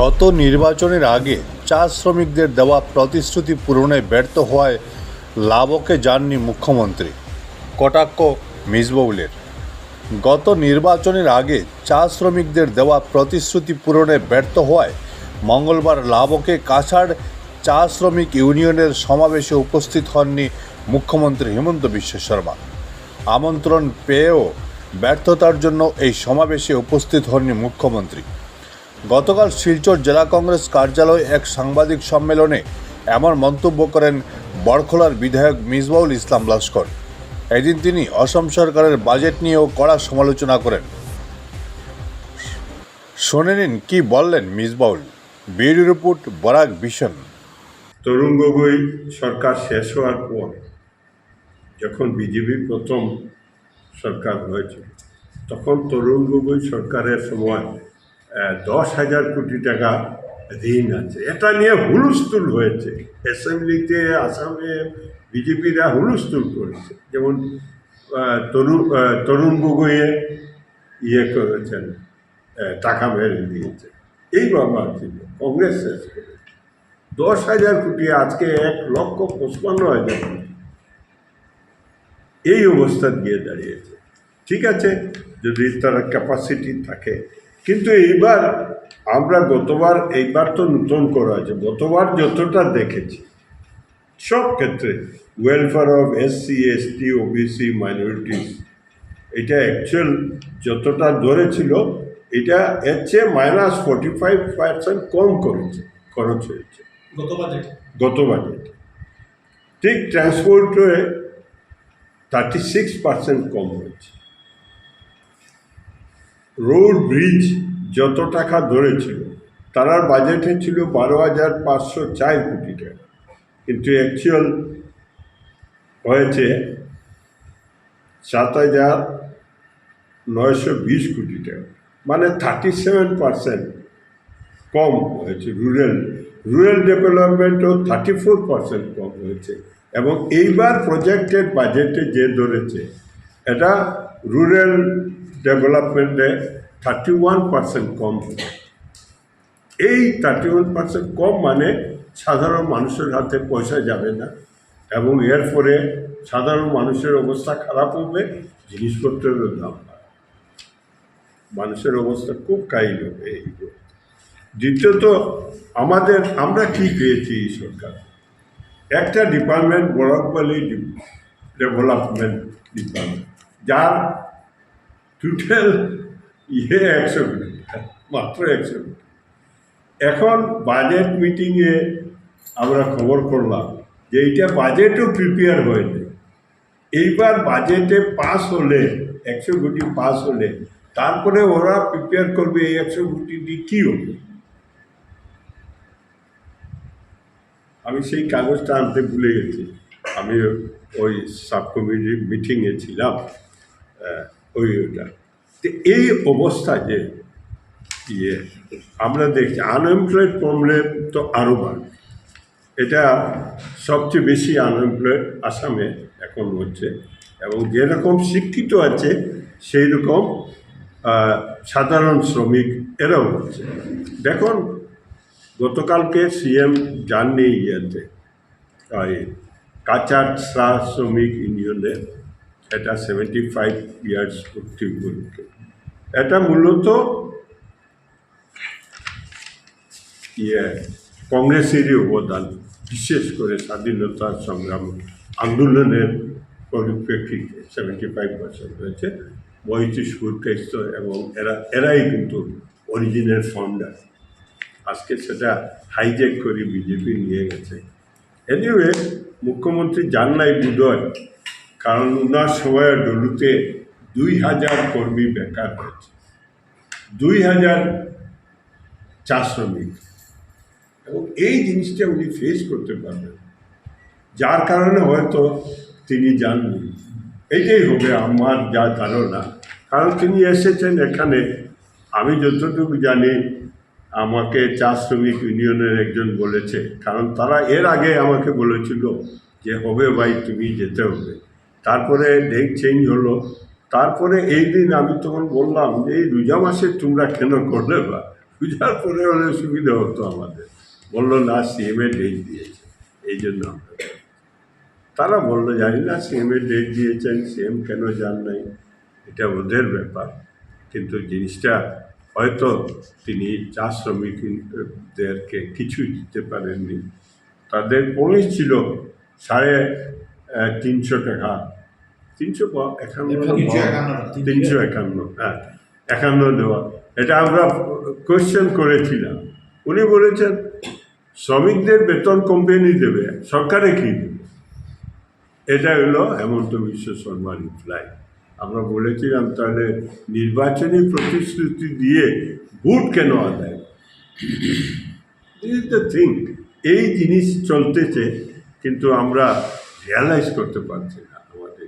গত নির্বাচনের আগে চা শ্রমিকদের দেওয়া প্রতিশ্রুতি পূরণে ব্যর্থ হওয়ায় লাভকে যাননি মুখ্যমন্ত্রী। কটাক্ষ মিসবউলের গত নির্বাচনের আগে চা শ্রমিকদের দেওয়া প্রতিশ্রুতি পূরণে ব্যর্থ হওয়ায় মঙ্গলবার লাভকে কাছাড় চা শ্রমিক ইউনিয়নের সমাবেশে উপস্থিত হননি মুখ্যমন্ত্রী হেমন্ত বিশ্ব শর্মা। আমন্ত্রণ পেয়েও ব্যর্থতার জন্য এই সমাবেশে উপস্থিত হননি মুখ্যমন্ত্রী। গতকাল শিলচর জেলা কংগ্রেস কার্যালয়ে এক সাংবাদিক সম্মেলনে এমন মন্তব্য করেন বড়খোলার বিধায়ক মিসবাউল ইসলাম লস্কর। এদিন তিনি অসম সরকারের বাজেট নিয়েও কড়া সমালোচনা করেন। শুনে নিন কি বললেন মিসবাউল। বিউরো রিপোর্ট, বরাক ভীষণ তরুণ গগৈ সরকার শেষ হওয়ার পর যখন বিজেপি প্রথম সরকার হয়েছে তখন তরুণ গগৈ সরকারের সময় দশ হাজার কোটি টাকা ঋণ আছে। এটা নিয়ে হুলস্থুল হয়েছে। অ্যাসেম্বলিতে, আসামে বিজেপিরা হুলস্থুল করেছে। যেমন তরুণ তরুণ গগৈয়ে ইয়ে করেছেন টাকা মেরে দিয়েছে। এই বাবা ছিল, কংগ্রেস শেষ করেছে দশ হাজার কোটি, আজকে এক লক্ষ পঁচপান্ন হাজার এই অবস্থা গিয়ে দাঁড়িয়েছে। ঠিক আছে, যদি তারা ক্যাপাসিটি থাকে কিন্তু এইবার আমরা গতবার এইবার তো নতুন করা আছে গতবার যতটা দেখেছি সব ক্ষেত্রে welfare of S C S T OBC minorities এটা অ্যাকচুয়াল যতটা ধরেছিল এটা এর চেয়ে মাইনাস ফোর্টি ফাইভ পার্সেন্ট কম করেছে খরচ হয়েছে। গত বাজেট ঠিক ট্রান্সপোর্টে থার্টি সিক্স পার্সেন্ট কম হয়েছে। রোড ব্রিজ যত টাকা ধরেছিল, তারার বাজেটে ছিল বারো হাজার পাঁচশো চার কোটি টাকা। কিন্তু অ্যাকচুয়াল হয়েছে সাত হাজার নয়শো বিশ কোটি টাকা। মানে থার্টি সেভেন পার্সেন্ট কম হয়েছে রুরাল রুরাল ডেভেলপমেন্টও থার্টি ফোর পার্সেন্ট কম হয়েছে। এবং এইবার প্রজেক্টেড বাজেটে যে ধরেছে, এটা রুরাল ডেভেলপমেন্টে থার্টি ওয়ান পার্সেন্ট কম এই থার্টি ওয়ান পার্সেন্ট কম মানে সাধারণ মানুষের হাতে পয়সা যাবে না এবং এর ফলে সাধারণ মানুষের অবস্থা খারাপ হবে জিনিসপত্রেরও দাম মানুষের অবস্থা খুব কাহিল হবে এই দ্বিতীয়ত, আমাদের, আমরা কি পেয়েছি এই সরকার? একটা ডিপার্টমেন্ট বরাকবালি ডেভেলপমেন্ট ডিপার্টমেন্ট যার টোটাল ইয়ে একশো মাত্র একশো এখন বাজেট মিটিংয়ে আমরা খবর করলাম যে এইটা বাজেটও প্রিপেয়ার হয়নি। এইবার বাজেটে পাস হলে, একশো কোটি পাস হলে, তারপরে ওরা প্রিপেয়ার করবে এই একশো কোটি দিয়ে কী হবে? আমি সেই কাগজটা আনতে ভুলে গেছি। আমি ওই সাব কমিটির মিটিংয়ে ছিলাম ওই ওটা তো এই অবস্থা যে ইয়ে আমরা দেখছি আনএমপ্লয়েড কমলে তো আরও বাড়বে। এটা সবচেয়ে বেশি আনএমপ্লয়েড আসামে এখন হচ্ছে। এবং যেরকম শিক্ষিত আছে সেই রকম সাধারণ শ্রমিক এরাও হচ্ছে। দেখুন, গতকালকে সিএম যাননি ইয়েতে কাচার শ্রমিক ইউনিয়নে এটা সেভেন্টি ফাইভ ইয়ার্স ভর্তি উপলক্ষে এটা মূলত ইয়ে কংগ্রেসেরই অবদান বিশেষ করে স্বাধীনতা সংগ্রাম আন্দোলনের পরিপ্রেক্ষিতে সেভেন্টি ফাইভ পার্সেন্ট হয়েছে বৈচিস ফুরকেস্ত এবং এরা এরাই কিন্তু অরিজিনাল ফাউন্ডার আজকে সেটা হাইজ্যাক করে বিজেপি নিয়ে গেছে এনিওয়ে মুখ্যমন্ত্রী জান নাই বুধয় কারণ ওনার সময় ডলুতে দুই হাজার কর্মী বেকার হয়েছে দুই হাজার চা শ্রমিক। এবং এই জিনিসটা উনি ফেস করতে পারবেন। যার কারণে হয়তো তিনি জাননি এইটাই হবে আমার যা ধারণা। কারণ তিনি এসেছেন এখানে। আমি যতটুকু জানি, আমাকে চা শ্রমিক ইউনিয়নের একজন বলেছে। কারণ তারা এর আগে আমাকে বলেছিল যে, হবে ভাই, তুমি যেতে হবে। তারপরে ডেট চেঞ্জ হলো। তারপরে এই দিন আমি তখন বললাম যে, এই রোজা মাসে তোমরা কেন করলে বা? পূজার পরে হলে সুবিধা হতো আমাদের। বলল, না সিএমএ ডেট দিয়েছে। এই জন্য আমরা তারা বলল, জানি না সিএমএ ডেট দিয়েছেন সিএম কেন যান নাই? এটা ওদের ব্যাপার। কিন্তু জিনিসটা হয়তো তিনি চা শ্রমিকদেরকে কিছু দিতে পারেননি। তাদের প্রমিস ছিল সাড়ে তিনশো টাকা। তিনশো তিনশো একান্ন। হ্যাঁ একান্ন দেওয়া। এটা আমরা কোয়েশ্চেন করেছিলাম। উনি বলেছেন শ্রমিকদের বেতন কোম্পানি দেবে সরকারে কি দেবে? এটা হলো হেমন্ত বিশ্ব শর্মা রিপ্লাই আমরা বলেছিলাম তাহলে নির্বাচনী প্রতিশ্রুতি দিয়ে ভোট কেন আদায়? ইজ দ্য থিং এই জিনিস চলতেছে কিন্তু আমরা রিয়ালাইজ করতে পারছি না। আমাদের